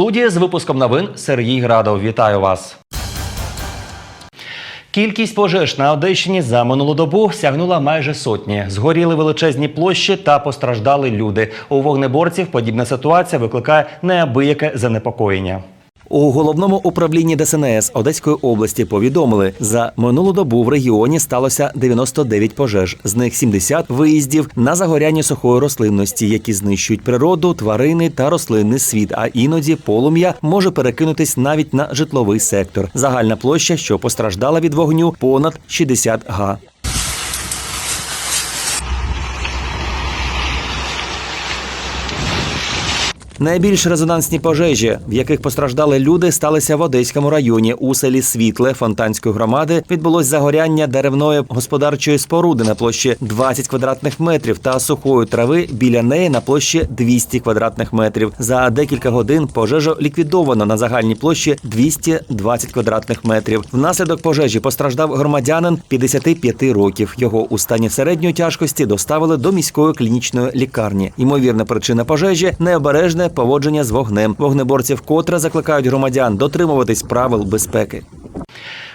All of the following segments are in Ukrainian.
студії з випуском новин Сергій Градов. Вітаю вас. Кількість пожеж на Одещині за минулу добу сягнула майже сотні. Згоріли величезні площі та постраждали люди. У вогнеборців подібна ситуація викликає неабияке занепокоєння. У головному управлінні ДСНС Одеської області повідомили, за минулу добу в регіоні сталося 99 пожеж, з них 70 виїздів на загоряння сухої рослинності, які знищують природу, тварини та рослинний світ. А іноді полум'я може перекинутись навіть на житловий сектор. Загальна площа, що постраждала від вогню, понад 60 га. Найбільш резонансні пожежі, в яких постраждали люди, сталися в Одеському районі. У селі Світле Фонтанської громади відбулось загоряння деревної господарчої споруди на площі 20 квадратних метрів та сухої трави біля неї на площі 200 квадратних метрів. За декілька годин пожежу ліквідовано на загальній площі 220 квадратних метрів. Внаслідок пожежі постраждав громадянин 55 років. Його у стані середньої тяжкості доставили до міської клінічної лікарні. Ймовірна причина пожежі необережне поводження з вогнем. Вогнеборці вкотре закликають громадян дотримуватись правил безпеки.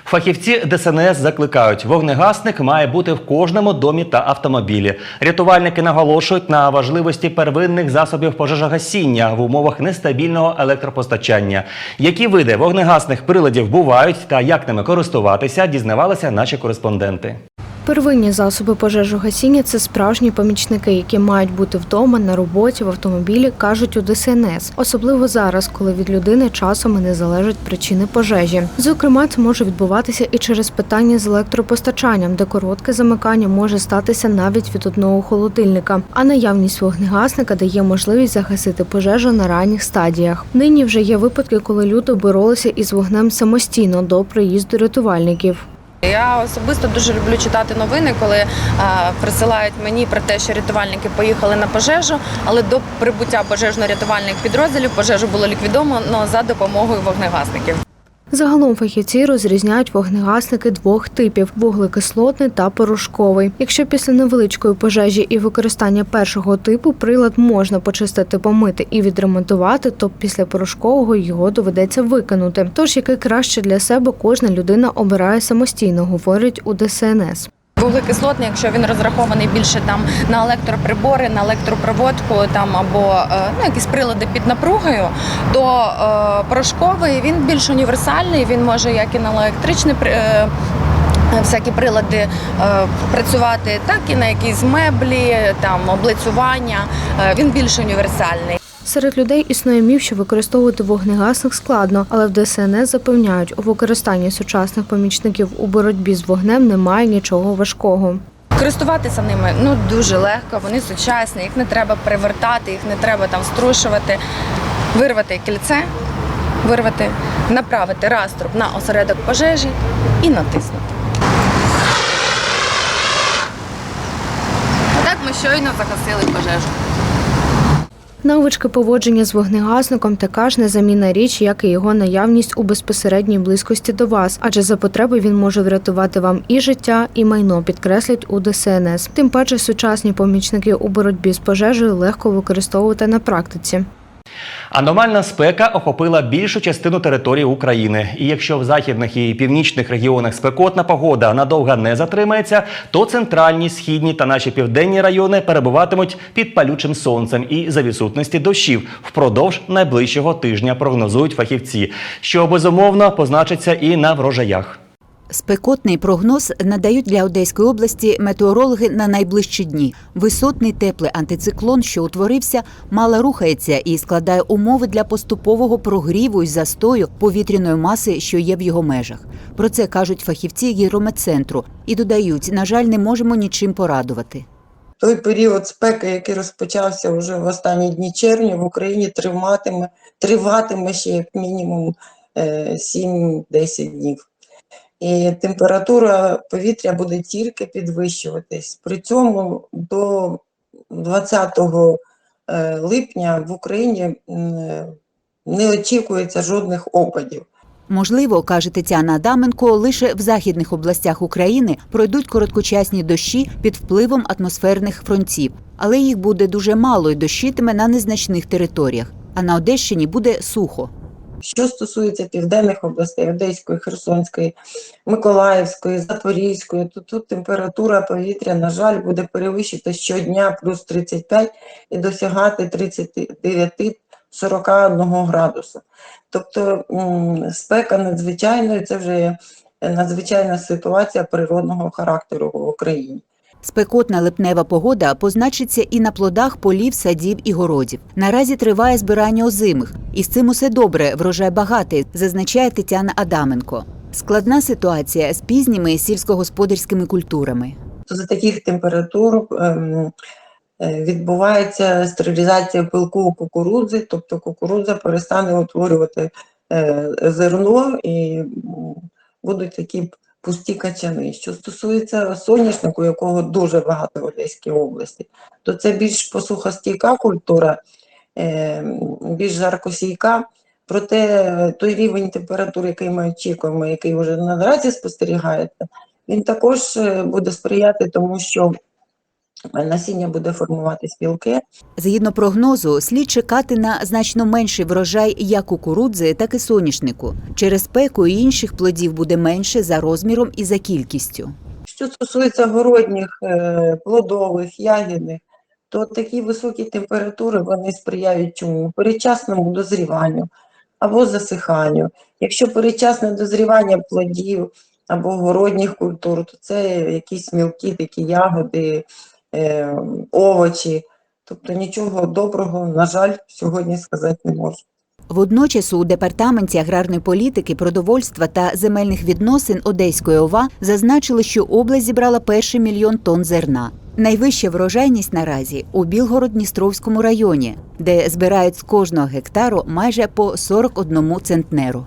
Фахівці ДСНС закликають, вогнегасник має бути в кожному домі та автомобілі. Рятувальники наголошують на важливості первинних засобів пожежогасіння в умовах нестабільного електропостачання. Які види вогнегасних приладів бувають та як ними користуватися, дізнавалися наші кореспонденти. Первинні засоби пожежогасіння – це справжні помічники, які мають бути вдома, на роботі, в автомобілі, кажуть у ДСНС. Особливо зараз, коли від людини часом і не залежать причини пожежі. Зокрема, це може відбуватися і через питання з електропостачанням, де коротке замикання може статися навіть від одного холодильника. А наявність вогнегасника дає можливість загасити пожежу на ранніх стадіях. Нині вже є випадки, коли люди боролися із вогнем самостійно до приїзду рятувальників. Я особисто дуже люблю читати новини, коли е, присилають мені про те, що рятувальники поїхали на пожежу, але до прибуття пожежно-рятувальних підрозділів пожежу було ліквідовано за допомогою вогнегасників. Загалом фахівці розрізняють вогнегасники двох типів: вуглекислотний та порошковий. Якщо після невеличкої пожежі і використання першого типу прилад можна почистити, помити і відремонтувати, то після порошкового його доведеться викинути. Тож який краще для себе кожна людина обирає самостійно, говорить у ДСНС. Вуглекислотний, якщо він розрахований більше там на електроприбори, на електропроводку там або е, ну, якісь прилади під напругою, то е, порошковий він більш універсальний. Він може як і на електричний е, Всякі прилади е, працювати, так і на якісь меблі, там облицювання. Е, він більш універсальний. Серед людей існує міф, що використовувати вогнегасник складно, але в ДСНС запевняють, у використанні сучасних помічників у боротьбі з вогнем немає нічого важкого. Користуватися ними ну дуже легко. Вони сучасні, їх не треба перевертати, їх не треба там струшувати, вирвати кільце, вирвати, направити раструб на осередок пожежі і натиснути. Так ми щойно загасили пожежу. Навички поводження з вогнегасником така ж незамінна річ, як і його наявність у безпосередній близькості до вас, адже за потреби він може врятувати вам і життя, і майно, підкреслять у ДСНС. Тим паче сучасні помічники у боротьбі з пожежею легко використовувати на практиці. Аномальна спека охопила більшу частину території України. І якщо в західних і північних регіонах спекотна погода надовго не затримається, то центральні, східні та наші південні райони перебуватимуть під палючим сонцем і за відсутності дощів впродовж найближчого тижня прогнозують фахівці, що безумовно позначиться і на врожаях. Спекотний прогноз надають для Одеської області метеорологи на найближчі дні. Висотний теплий антициклон, що утворився, мало рухається і складає умови для поступового прогріву і застою повітряної маси, що є в його межах. Про це кажуть фахівці гідрометцентру і додають, на жаль, не можемо нічим порадувати. Той період спеки, який розпочався вже в останні дні червня, в Україні триватиме, триватиме ще як мінімум е, 7-10 днів. І температура повітря буде тільки підвищуватись. При цьому до 20 е, липня в Україні не очікується жодних опадів. Можливо, каже Тетяна Адаменко, лише в західних областях України пройдуть короткочасні дощі під впливом атмосферних фронтів, але їх буде дуже мало і дощитиме на незначних територіях. а на Одещині буде сухо. Що стосується південних областей Одеської, Херсонської, Миколаївської, Запорізької, то тут температура повітря, на жаль, буде перевищити щодня плюс 35 і досягати 39-41 градуса. Тобто спека надзвичайна, і це вже надзвичайна ситуація природного характеру в Україні. Спекотна липнева погода позначиться і на плодах полів, садів і городів. Наразі триває збирання озимих, і з цим усе добре, врожай багатий, зазначає Тетяна Адаменко. Складна ситуація з пізніми сільськогосподарськими культурами. за таких температур ем, е, відбувається стерилізація пилку кукурудзи, тобто кукурудза перестане утворювати е, зерно і будуть такі пусті качани. Що стосується соняшнику, якого дуже багато в Одеській області, то це більш посухостійка культура, е, більш жаркосійка. Проте той рівень температури, який ми очікуємо, який вже наразі спостерігається, він також е, буде сприяти тому, що насіння буде формувати спілки. Згідно прогнозу, слід чекати на значно менший врожай як кукурудзи, так і соняшнику. Через спеку і інших плодів буде менше за розміром і за кількістю. Що стосується городніх, е, плодових, ягідних, то такі високі температури вони сприяють чому? Передчасному дозріванню або засиханню. Якщо передчасне дозрівання плодів або городніх культур, то це якісь мілкі такі ягоди, е, овочі. Тобто нічого доброго, на жаль, сьогодні сказати не можу. Водночас у департаменті аграрної політики, продовольства та земельних відносин Одеської ОВА зазначили, що область зібрала перший мільйон тонн зерна. Найвища врожайність наразі у Білгород-Дністровському районі, де збирають з кожного гектару майже по 41 центнеру.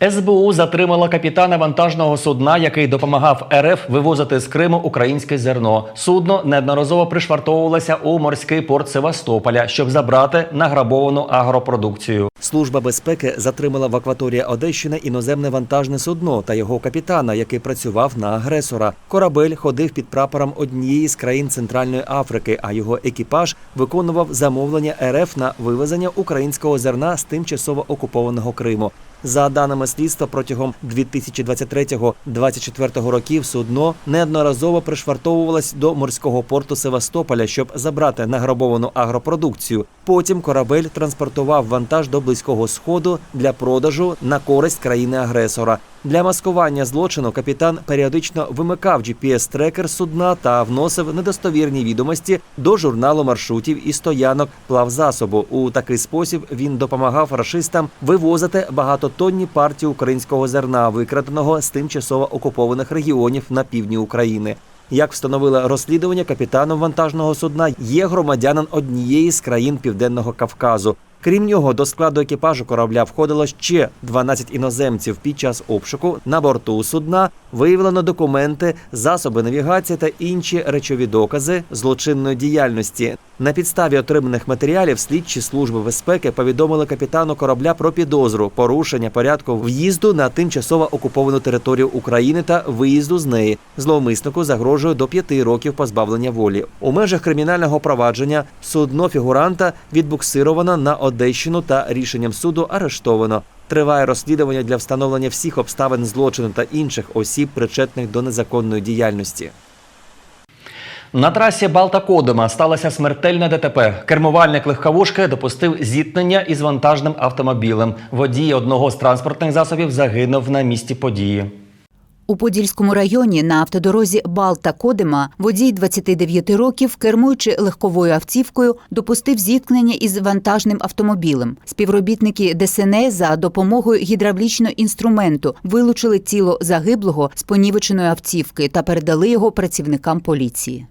СБУ затримала капітана вантажного судна, який допомагав РФ вивозити з Криму українське зерно. Судно неодноразово пришвартовувалося у морський порт Севастополя, щоб забрати награбовану агропродукцію. Служба безпеки затримала в акваторії Одещини іноземне вантажне судно та його капітана, який працював на агресора. Корабель ходив під прапором однієї з країн Центральної Африки, а його екіпаж виконував замовлення РФ на вивезення українського зерна з тимчасово окупованого Криму. За даними слідства, протягом 2023-2024 років судно неодноразово пришвартовувалось до морського порту Севастополя, щоб забрати награбовану агропродукцію. Потім корабель транспортував вантаж до близького сходу для продажу на користь країни-агресора. Для маскування злочину капітан періодично вимикав GPS-трекер судна та вносив недостовірні відомості до журналу маршрутів і стоянок плавзасобу. У такий спосіб він допомагав рашистам вивозити багатотонні партії українського зерна, викраденого з тимчасово окупованих регіонів на півдні України. Як встановило розслідування, капітаном вантажного судна є громадянин однієї з країн Південного Кавказу. Крім нього, до складу екіпажу корабля входило ще 12 іноземців. Під час обшуку на борту судна виявлено документи, засоби навігації та інші речові докази злочинної діяльності. На підставі отриманих матеріалів слідчі служби безпеки повідомили капітану корабля про підозру порушення порядку в'їзду на тимчасово окуповану територію України та виїзду з неї. Зловмиснику загрожує до п'яти років позбавлення волі. У межах кримінального провадження судно фігуранта відбуксировано на Одещину та рішенням суду арештовано. Триває розслідування для встановлення всіх обставин злочину та інших осіб, причетних до незаконної діяльності. На трасі Балта-Кодима сталося смертельне ДТП. Кермувальник легковушки допустив зіткнення із вантажним автомобілем. Водій одного з транспортних засобів загинув на місці події. У Подільському районі на автодорозі Балта-Кодима водій 29 років, кермуючи легковою автівкою, допустив зіткнення із вантажним автомобілем. Співробітники ДСНС за допомогою гідравлічного інструменту вилучили тіло загиблого з понівеченої автівки та передали його працівникам поліції.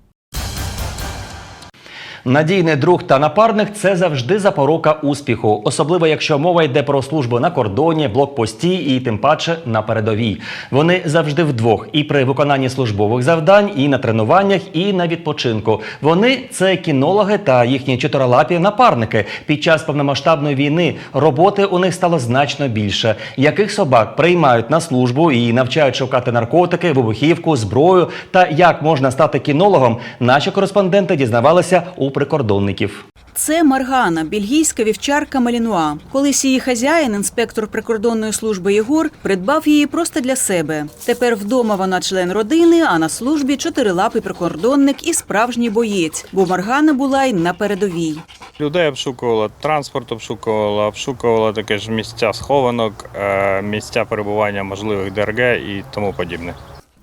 Надійний друг та напарник це завжди запорука успіху, особливо якщо мова йде про службу на кордоні, блокпості і тим паче на передовій. Вони завжди вдвох і при виконанні службових завдань, і на тренуваннях, і на відпочинку. Вони це кінологи та їхні чотирилапі напарники. Під час повномасштабної війни роботи у них стало значно більше. Яких собак приймають на службу і навчають шукати наркотики, вибухівку, зброю та як можна стати кінологом, наші кореспонденти дізнавалися у прикордонників. Це Маргана, бельгійська вівчарка Малінуа. Колись її хазяїн, інспектор прикордонної служби Єгор, придбав її просто для себе. Тепер вдома вона член родини, а на службі чотирилапий прикордонник і справжній боєць, бо Маргана була й на передовій. Людей обшукувала, транспорт обшукувала, обшукувала таке ж місця схованок, е, місця перебування можливих ДРГ і тому подібне.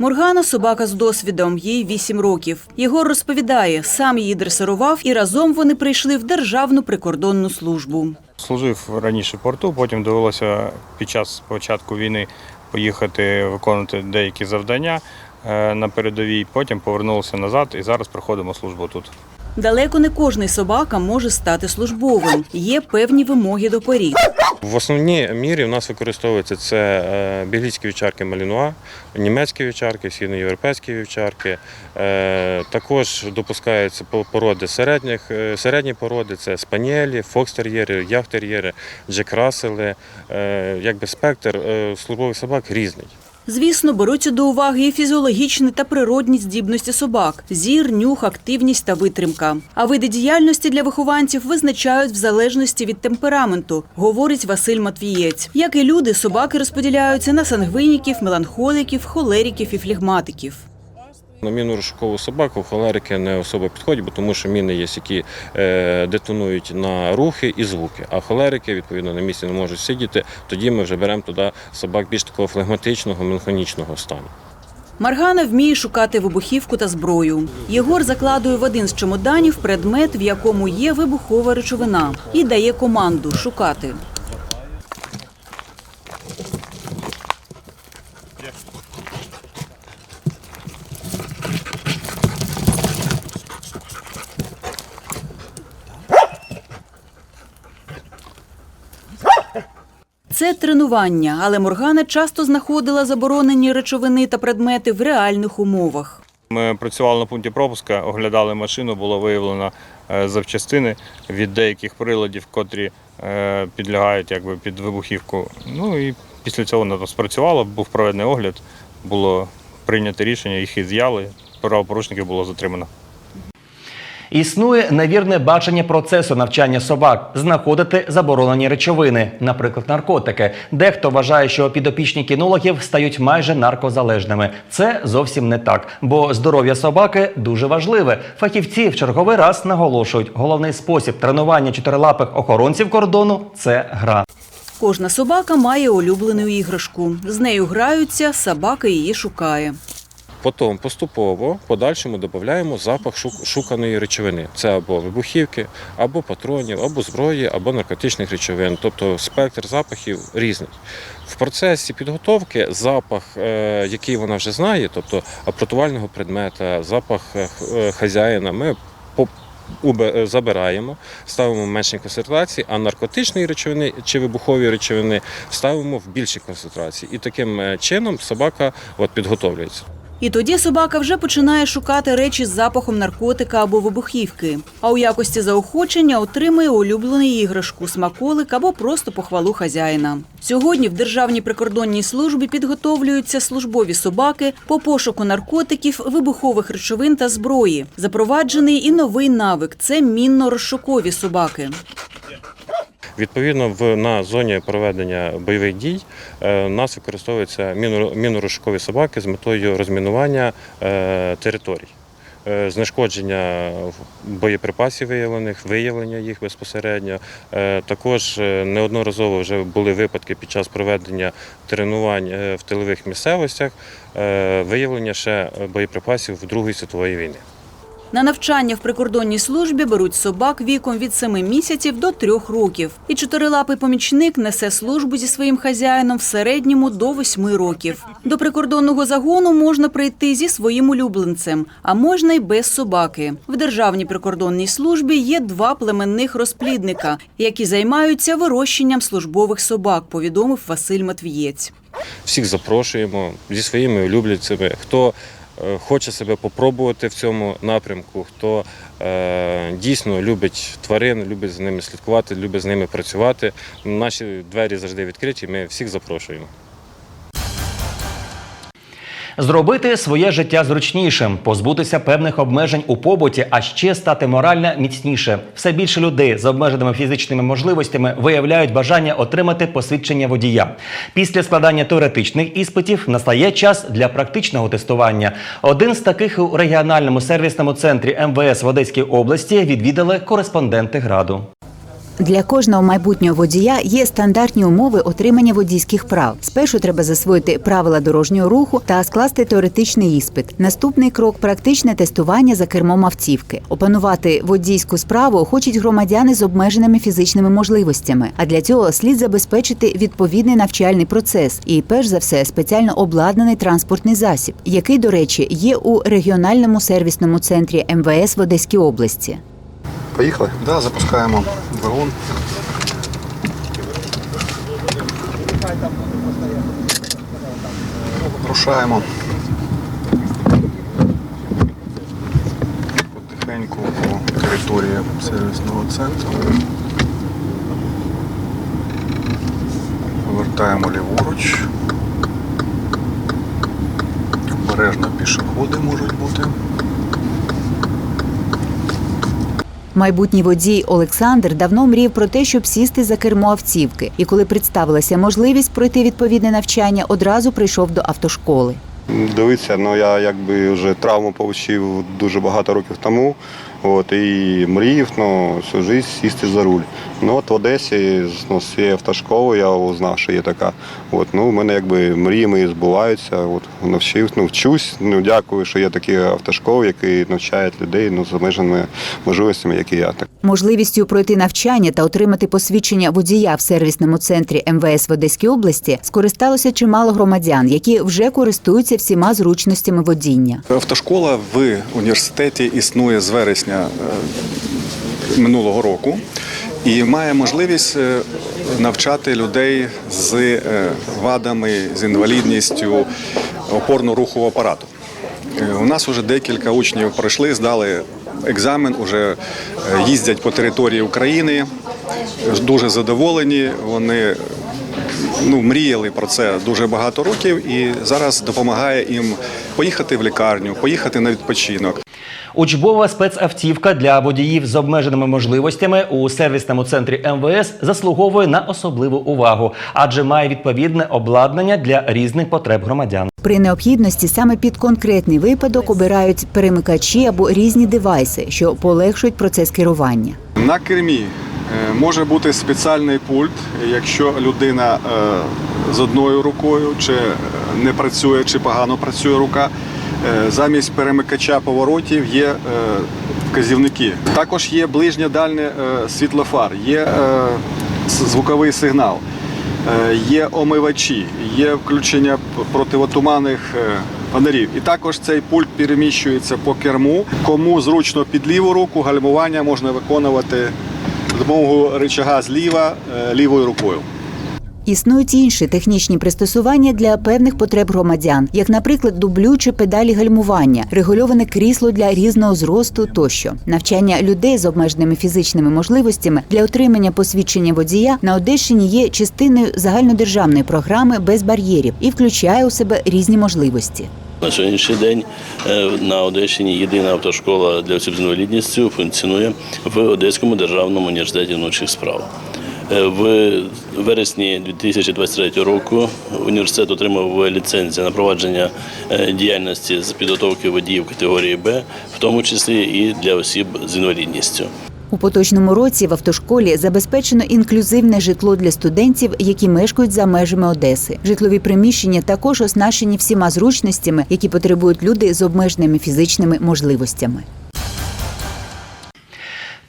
Моргана собака з досвідом, їй 8 років. Єгор розповідає, сам її дресирував, і разом вони прийшли в Державну прикордонну службу. Служив раніше в порту, потім довелося під час початку війни поїхати виконувати деякі завдання е, на передовій. Потім повернулися назад і зараз проходимо службу тут. Далеко не кожний собака може стати службовим. Є певні вимоги до порід. В основній мірі у нас використовуються це е, бельгійські вівчарки Малінуа, німецькі вівчарки, східноєвропейські вівчарки. Е, Також допускаються по- породи середніх, е, середні породи це спаніелі, фокстер'єри, яхтер'єри, джек-рассели. Е, Якби спектр службових собак різний. Звісно, беруться до уваги і фізіологічні та природні здібності собак: зір, нюх, активність та витримка. А види діяльності для вихованців визначають в залежності від темпераменту, говорить Василь Матвієць. Як і люди, собаки розподіляються на сангвиніків, меланхоліків, холеріків і флегматиків. На міну розшукову собаку холерики не особо підходять, бо тому що міни є, які е, детонують на рухи і звуки. А холерики, відповідно, на місці не можуть сидіти. Тоді ми вже беремо туди собак більш такого флегматичного, меланхонічного стану. Маргана вміє шукати вибухівку та зброю. Єгор закладує в один з чемоданів предмет, в якому є вибухова речовина, і дає команду шукати. Це тренування, але Моргана часто знаходила заборонені речовини та предмети в реальних умовах. Ми працювали на пункті пропуска, оглядали машину, було виявлено е, запчастини від деяких приладів, котрі е, підлягають якби, під вибухівку. Ну і після цього воно спрацювало, був проведений огляд, було прийнято рішення, їх із'яли, правопорушників було затримано. Існує невірне бачення процесу навчання собак, знаходити заборонені речовини, наприклад, наркотики. Дехто вважає, що підопічні кінологів стають майже наркозалежними. Це зовсім не так, бо здоров'я собаки дуже важливе. Фахівці в черговий раз наголошують, головний спосіб тренування чотирилапих охоронців кордону це гра. Кожна собака має улюблену іграшку. З нею граються, собака її шукає. Потім поступово подальшому додаємо запах шуканої речовини. Це або вибухівки, або патронів, або зброї, або наркотичних речовин. Тобто спектр запахів різний. В процесі підготовки запах, е, який вона вже знає, тобто апортувального предмета, запах е, е, хазяїна, ми забираємо, ставимо в меншій концентрації, а наркотичної речовини чи вибухові речовини ставимо в більшій концентрації. І таким чином собака от, підготовлюється. І тоді собака вже починає шукати речі з запахом наркотика або вибухівки. А у якості заохочення отримує улюблену іграшку, смаколик або просто похвалу хазяїна. Сьогодні в Державній прикордонній службі підготовлюються службові собаки по пошуку наркотиків, вибухових речовин та зброї. Запроваджений і новий навик це мінно-розшукові собаки. Відповідно, в на зоні проведення бойових дій е, нас використовуються міно- собаки з метою розмінування е, територій. е, Знешкодження боєприпасів виявлених, виявлення їх безпосередньо. Е, Також е, неодноразово вже були випадки під час проведення тренувань в тилових місцевостях, виявлення ще боєприпасів в Другої світової війни. На навчання в прикордонній службі беруть собак віком від 7 місяців до 3 років. І чотирилапий помічник несе службу зі своїм хазяїном в середньому до 8 років. До прикордонного загону можна прийти зі своїм улюбленцем, а можна й без собаки. В державній прикордонній службі є два племенних розплідника, які займаються вирощенням службових собак, повідомив Василь Матвієць. всіх запрошуємо зі своїми улюбленцями. Хто хоче себе попробувати в цьому напрямку, хто е, дійсно любить тварин, любить з ними слідкувати, любить з ними працювати. Наші двері завжди відкриті. Ми всіх запрошуємо. Зробити своє життя зручнішим, позбутися певних обмежень у побуті, а ще стати морально міцніше. Все більше людей з обмеженими фізичними можливостями виявляють бажання отримати посвідчення водія. Після складання теоретичних іспитів настає час для практичного тестування. Один з таких у регіональному сервісному центрі МВС в Одеській області відвідали кореспонденти граду. Для кожного майбутнього водія є стандартні умови отримання водійських прав. Спершу треба засвоїти правила дорожнього руху та скласти теоретичний іспит. Наступний крок практичне тестування за кермом автівки. Опанувати водійську справу хочуть громадяни з обмеженими фізичними можливостями. А для цього слід забезпечити відповідний навчальний процес і, перш за все, спеціально обладнаний транспортний засіб, який, до речі, є у регіональному сервісному центрі МВС в Одеській області. Поїхали? Да, запускаємо двигун. Рушаємо. Потихеньку по території сервісного центру. Повертаємо ліворуч. Обережно пішоходи можуть бути. Майбутній водій Олександр давно мрів про те, щоб сісти за кермо автівки. І коли представилася можливість пройти відповідне навчання, одразу прийшов до автошколи. Дивіться, ну я якби вже травму отримав дуже багато років тому. От, і мріяв ну, всю життя сісти за руль. Ну от в Одесі ну, з цієї автошколи я узнав, що є така. От, ну, у мене якби мрії мої збуваються. От, навчив, ну, вчусь. Ну, дякую, що є такі автошколи, які навчають людей ну, з обмеженими можливостями, як і я. Так. Можливістю пройти навчання та отримати посвідчення водія в сервісному центрі МВС в Одеській області скористалося чимало громадян, які вже користуються всіма зручностями водіння. Автошкола в університеті існує з вересня е, минулого року і має можливість е, навчати людей з е, вадами, з інвалідністю опорно-рухового апарату. У нас вже декілька учнів пройшли, здали екзамен, вже їздять по території України, дуже задоволені. Вони ну, мріяли про це дуже багато років, і зараз допомагає їм поїхати в лікарню, поїхати на відпочинок. Учбова спецавтівка для водіїв з обмеженими можливостями у сервісному центрі МВС заслуговує на особливу увагу, адже має відповідне обладнання для різних потреб громадян. При необхідності саме під конкретний випадок обирають перемикачі або різні девайси, що полегшують процес керування. На кермі е, може бути спеціальний пульт, якщо людина е, з одною рукою чи е, не працює, чи погано працює рука. Е, Замість перемикача поворотів є е, вказівники. Також є ближнє дальнє е, світлофар, є звуковий сигнал, є омивачі, є включення противотуманних фонарів. І також цей пульт переміщується по керму. Кому зручно під ліву руку, гальмування можна виконувати допомогою рычага зліва лівою рукою. Існують інші технічні пристосування для певних потреб громадян, як, наприклад, дублючі педалі гальмування, регульоване крісло для різного зросту тощо. Навчання людей з обмеженими фізичними можливостями для отримання посвідчення водія на Одещині є частиною загальнодержавної програми без бар'єрів і включає у себе різні можливості. На сьогоднішній день е, на Одещині єдина автошкола для осіб з інвалідністю функціонує в Одеському державному університеті внутрішніх справ. Е, В вересні 2023 року університет отримав ліцензію на провадження е, діяльності з підготовки водіїв категорії Б, в тому числі і для осіб з інвалідністю. У поточному році в автошколі забезпечено інклюзивне житло для студентів, які мешкають за межами Одеси. Житлові приміщення також оснащені всіма зручностями, які потребують люди з обмеженими фізичними можливостями.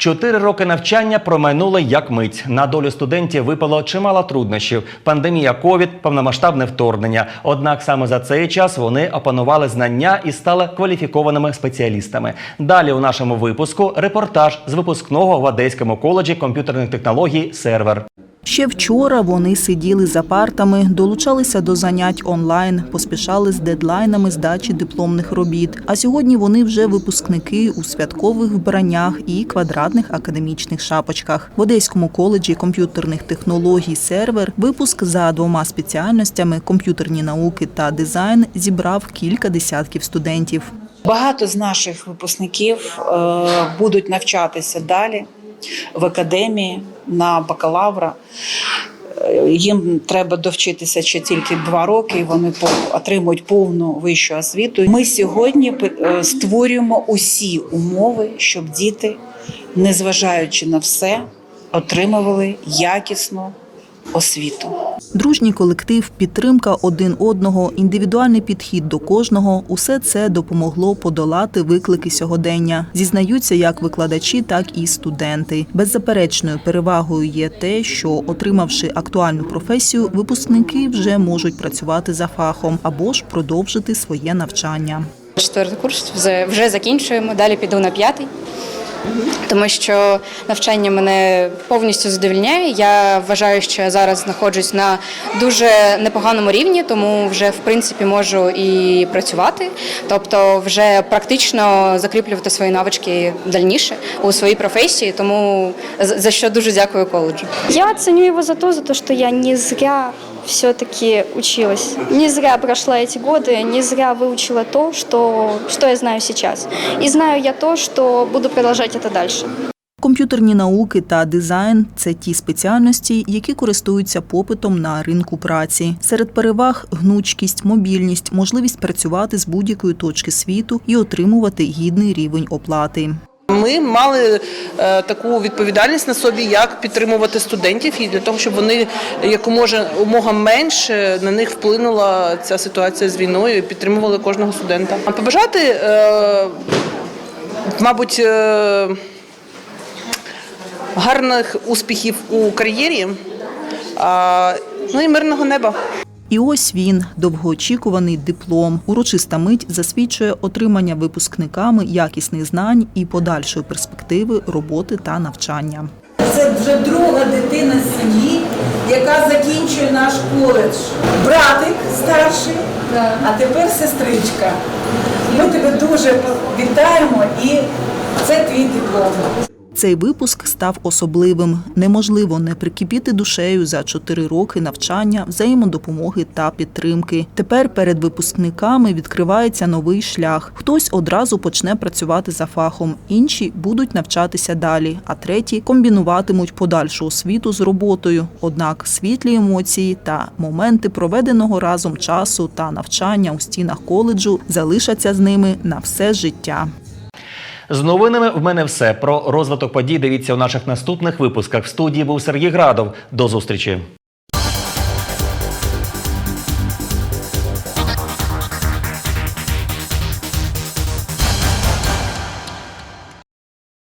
Чотири роки навчання промайнули як мить. На долю студентів випало чимало труднощів: пандемія ковід, повномасштабне вторгнення. Однак саме за цей час вони опанували знання і стали кваліфікованими спеціалістами. Далі у нашому випуску репортаж з випускного в Одеському коледжі комп'ютерних технологій сервер. Ще вчора вони сиділи за партами, долучалися до занять онлайн, поспішали з дедлайнами здачі дипломних робіт. А сьогодні вони вже випускники у святкових вбраннях і квадратних академічних шапочках. В Одеському коледжі комп'ютерних технологій сервер випуск за двома спеціальностями комп'ютерні науки та дизайн зібрав кілька десятків студентів. Багато з наших випускників е, будуть навчатися далі в академії на бакалавра. Е, Їм треба довчитися ще тільки два роки, і вони отримують повну вищу освіту. Ми сьогодні е, створюємо усі умови, щоб діти, незважаючи на все, отримували якісну освіту. Дружній колектив, підтримка один одного, індивідуальний підхід до кожного усе це допомогло подолати виклики сьогодення. Зізнаються як викладачі, так і студенти. Беззаперечною перевагою є те, що отримавши актуальну професію, випускники вже можуть працювати за фахом або ж продовжити своє навчання. Четвертий курс вже, вже закінчуємо, далі піду на п'ятий. Тому що навчання мене повністю задовільняє. Я вважаю, що я зараз знаходжусь на дуже непоганому рівні, тому вже в принципі можу і працювати, тобто вже практично закріплювати свої навички дальніше у своїй професії. Тому за що дуже дякую коледжу. Я ценю его за то, за то, что я не зря все-таки училась. Не зря прошла эти годы, не зря выучила то, что, что я знаю сейчас. И знаю я то, что буду продолжать это дальше. Комп'ютерні науки та дизайн це ті спеціальності, які користуються попитом на ринку праці. Серед переваг гнучкість, мобільність, можливість працювати з будь-якої точки світу і отримувати гідний рівень оплати. Ми мали е, таку відповідальність на собі, як підтримувати студентів, і для того, щоб вони умога менше на них вплинула ця ситуація з війною і підтримували кожного студента. Побажати, е, мабуть, е, гарних успіхів у кар'єрі, ну і мирного неба. І ось він, довгоочікуваний диплом. Урочиста мить засвідчує отримання випускниками якісних знань і подальшої перспективи роботи та навчання. Це вже друга дитина з сім'ї, яка закінчує наш коледж. Братик старший, а тепер сестричка. Ми тебе дуже вітаємо і це твій диплом. Цей випуск став особливим. Неможливо не прикипіти душею за чотири роки навчання, взаємодопомоги та підтримки. Тепер перед випускниками відкривається новий шлях. Хтось одразу почне працювати за фахом, інші будуть навчатися далі, а треті комбінуватимуть подальшу освіту з роботою. Однак світлі емоції та моменти проведеного разом часу та навчання у стінах коледжу залишаться з ними на все життя. З новинами в мене все. Про розвиток подій дивіться у наших наступних випусках. В студії був Сергій Градов. До зустрічі.